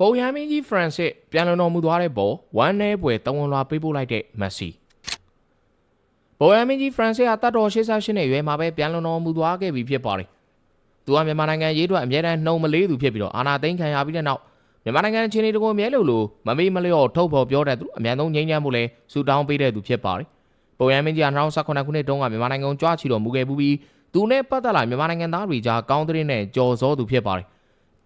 ပုံရမင်းကြီးဖရန်စစ်ပြန်လည်တော်မူသွားတဲ့ပေါ်ဝမ်းနဲပွဲတဝန်လွာပေးပို့လိုက်တဲ့မက်ဆီပုံရမင်းကြီးဖရန်စစ်ဟာတတ်တော်88နှစ်အရွယ်မှာပဲပြန်လည်တော်မူသွားခဲ့ပြီဖြစ်ပါတယ်သူကမြန်မာနိုင်ငံရေးအတွက်အမြဲတမ်းနှုံမလေးသူဖြစ်ပြီးတော့အာဏာသိမ်းခံရပြီးတဲ့နောက်မြန်မာနိုင်ငံအခြေအနေတကွန်မြဲလို့လို့မမေ့မလျော့ထုတ်ဖော်ပြောတဲ့သူအမြန်ဆုံးငြိမ်းချမ်းဖို့လဲဆူတောင်းပေးတဲ့သူဖြစ်ပါတယ်ပုံရမင်းကြီးက2018ခုနှစ်တုန်းကမြန်မာနိုင်ငံကိုကြွားချီတော်မူခဲ့ပြီးသူနဲ့ပတ်သက်လာမြန်မာနိုင်ငံသားတွေကြားကောင်းတဲ့နဲ့ကြော်စောသူဖြစ်ပါတယ်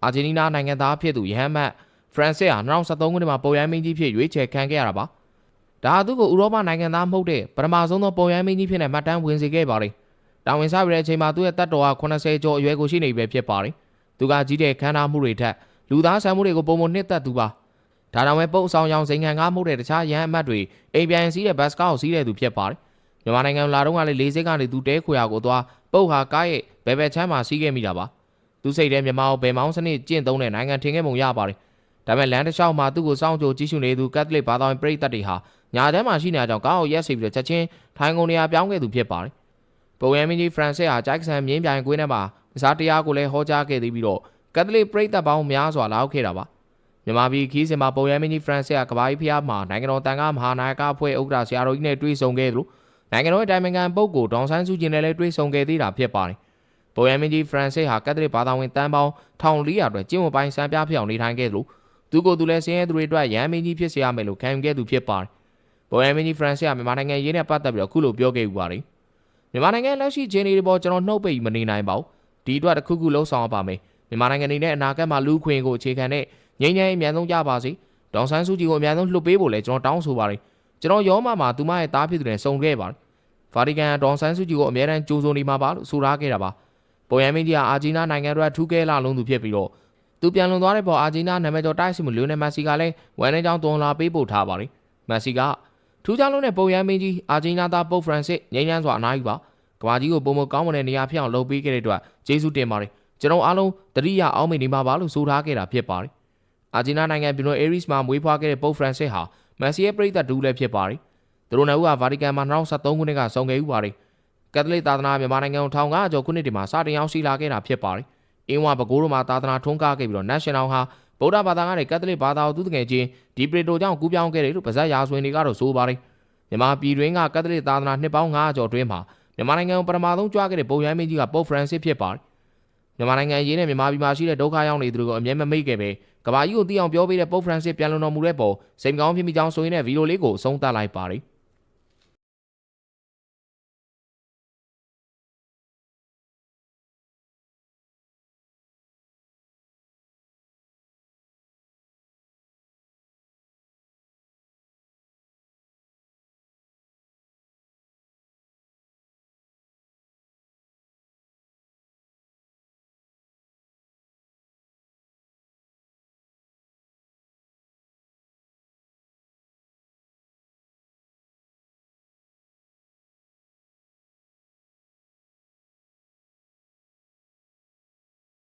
အာဂျင်တီးနားနိုင်ငံသားဖြစ်သူယဟန်မတ်ဖရန်စစ်ဟာ2013ခုနှစ်မှာပုံရိုင်းမင်းကြီးဖြစ်ရွေးချယ်ခံခဲ့ရတာပါ။ဒါဟာသူ့ကိုဥရောပနိုင်ငံသားမဟုတ်တဲ့ပထမဆုံးသောပုံရိုင်းမင်းကြီးဖြစ်တဲ့မှတ်တမ်းဝင်စေခဲ့ပါလေ။တာဝန်စားပြီးတဲ့အချိန်မှာသူ့ရဲ့တပ်တော်ဟာ80ကျော်အရွယ်ကိုရှိနေပြီဖြစ်ပါလေ။သူကကြီးတဲ့ခန္ဓာမှုတွေထက်လူသားဆန်မှုတွေကိုပုံမနှစ်သက်သူပါ။ဒါတောင်ပဲပုံဆောင်ရောင်စိန်ခံကားမှုတဲ့တခြားရဟန်းအမတ်တွေအိမ်ပြန်စီးတဲ့ဘတ်စကားကိုစီးတဲ့သူဖြစ်ပါတယ်။မြန်မာနိုင်ငံလာတော့ကလည်းလေးစိတ်ကနေသူတဲခွေရကိုသွားပုတ်ဟာကားရဲ့ဘယ်ဘက်ချမ်းမှာစီးခဲ့မိတာပါ။ သူစိတ်ထဲမြန်မာကိုဘယ်မောင်းစနစ်ကျင့်သုံးတဲ့နိုင်ငံထင်ခဲ့ပုံရပါတယ်။ဒါပေမဲ့လမ်းတစ်လျှောက်မှာသူ့ကိုစောင့်ကြိုကြည့်ရှုနေသူကက်သလစ်ဘာသာဝင်ပရိသတ်တွေဟာညာတန်းမှာရှိနေကြကြောင်းကောင်းအောင်ရက်စီပြီးတော့ချက်ချင်းထိုင်ကုန်နေရာပြောင်းခဲ့သူဖြစ်ပါတယ်။ပုံရမင်းကြီးဖရန်စစ်ဟာဂျိုက်ဆန်မြင်းပြိုင်ကွင်းထဲမှာစားတရားကိုလည်းဟောကြားခဲ့သေးပြီးတော့ကက်သလစ်ပရိသတ်ပေါင်းများစွာလာရောက်ခဲ့တာပါ။မြန်မာပြည်ခီးစင်မှာပုံရမင်းကြီးဖရန်စစ်ဟာကဘာကြီးဖျားမှာနိုင်ငံတော်တန်ခါမဟာနာယကအဖွဲ့ဥက္ကဋ္ဌဆရာတော်ကြီးနဲ့တွေ့ဆုံခဲ့သလိုနိုင်ငံတော်တိုင်ပင်ခံပုဂ္ဂိုလ်ဒေါန်ဆန်းစုကြည်နဲ့လည်းတွေ့ဆုံခဲ့သေးတာဖြစ်ပါတယ်။ ပုံရမင်းကြီးဖရန်စစ်ဟာကက်သလစ်ဘာသာဝင်တန်းပေါင်း1400အတွက်ကျင့်ဝတ်ပိုင်းစံပြဖြစ်အောင်နေထိုင်ခဲ့သလိုသူကိုယ်သူလည်းဆင်းရဲသူတွေအတွက်ရဟန်းမင်းကြီးဖြစ်စေရမယ်လို့ခံယူခဲ့သူဖြစ်ပါတယ်။ဘော်ရမင်းကြီးဖရန်စစ်ကမြန်မာနိုင်ငံရေးနဲ့ပတ်သက်ပြီးတော့ခုလိုပြောခဲ့ဥပါတယ်။မြန်မာနိုင်ငံလက်ရှိခြေအနေတွေပေါ်ကျွန်တော်နှုတ်ပိတ်မနေနိုင်ပါဘူး။ဒီအတွက်တစ်ခုခုလှုံ့ဆော်ပါမယ်။မြန်မာနိုင်ငံနေနဲ့အနာဂတ်မှာလူခွင့်ကိုအခြေခံတဲ့ငြိမ်းချမ်းရေးအမြန်ဆုံးကြပါစေ။ဒေါန်ဆန်းစုကြည်ကိုအမြန်ဆုံးလွှတ်ပေးဖို့လည်းကျွန်တော်တောင်းဆိုပါတယ်။ကျွန်တော်ရောမမှာသူမရဲ့တားဖြစ်သူတွေစုံခဲ့ပါတယ်။ဗာတီကန်ဒေါန်ဆန်းစုကြည်ကိုအမြဲတမ်းကြိုးစုံနေမှာပါလို့ဆိုထားခဲ့တာပါ။ ပေါ်ရမင်းကြီးကအာဂျီနာနိုင်ငံအတွက်ထူးကဲလာလုံးသူဖြစ်ပြီးတော့သူပြန်လွန်သွားတဲ့ပေါ်အာဂျီနာနာမည်ကျော်တိုက်စစ်မှုလီယိုနယ်မက်ဆီကလည်းဝမ်နေကြောင်းသွန်လာပေးပို့ထားပါတယ်။မက်ဆီကထူးခြားလုံးတဲ့ပုံရမ်းမင်းကြီးအာဂျီနာသားပုတ်ဖရန်စစ်ငိမ့်ညမ်းစွာအနားယူပါကဘာကြီးကိုပုံမကောင်းမတဲ့နေရာဖြစ်အောင်လုပ်ပေးခဲ့တဲ့အတွက်ကျေးဇူးတင်ပါတယ်ကျွန်တော်အားလုံးတတိယအောင်းမိတ်နေမှာပါလို့ဆိုထားခဲ့တာဖြစ်ပါတယ်။အာဂျီနာနိုင်ငံပြည်တော်အေရီစ်မှာမွေးဖွားခဲ့တဲ့ပုတ်ဖရန်စစ်ဟာမက်ဆီရဲ့ပရိသတ်ဒူးလည်းဖြစ်ပါတယ်။သူတို့နှစ်ဦးကဗာတီကန်မှာ2013ခုနှစ်ကစုံခဲ့ဥပါတယ်။ ကက်သလစ်သာသနာမြန်မာနိုင်ငံကို1500ကျော်ခုနှစ်တွေမှာစတင်ရောက်ရှိလာခဲ့တာဖြစ်ပါတယ်။အင်းဝဘကိုးတို့မှာသာသနာထွန်းကားခဲ့ပြီးတော့ National ဟာဗုဒ္ဓဘာသာကနေကက်သလစ်ဘာသာကိုသူတငယ်ချင်းဒီပရီတိုကြောင့်ကူးပြောင်းခဲ့တယ်လို့ပါဇက်ရာဇဝင်တွေကတော့ဆိုပါတယ်။မြန်မာပြည်တွင်းကကက်သလစ်သာသနာနှစ်ပေါင်း900ကျော်တွင်းမှာမြန်မာနိုင်ငံကိုပထမဆုံးကြွားခဲ့တဲ့ပုံရမ်းမင်းကြီးကပုတ်ဖရန်စစ်ဖြစ်ပါတယ်။မြန်မာနိုင်ငံရေးနဲ့မြန်မာပြည်မှာရှိတဲ့ဒုက္ခရောက်နေသူတွေကိုအမြဲမမိတ်ခဲ့ပဲကဘာကြီးကိုသိအောင်ပြောပေးတဲ့ပုတ်ဖရန်စစ်ပြန်လုံတော်မူတဲ့ပုံစိတ်ကောင်းဖြစ်မိကြောင်းဆိုရင်လည်းဗီဒီယိုလေးကိုအဆုံးသတ်လိုက်ပါတယ်။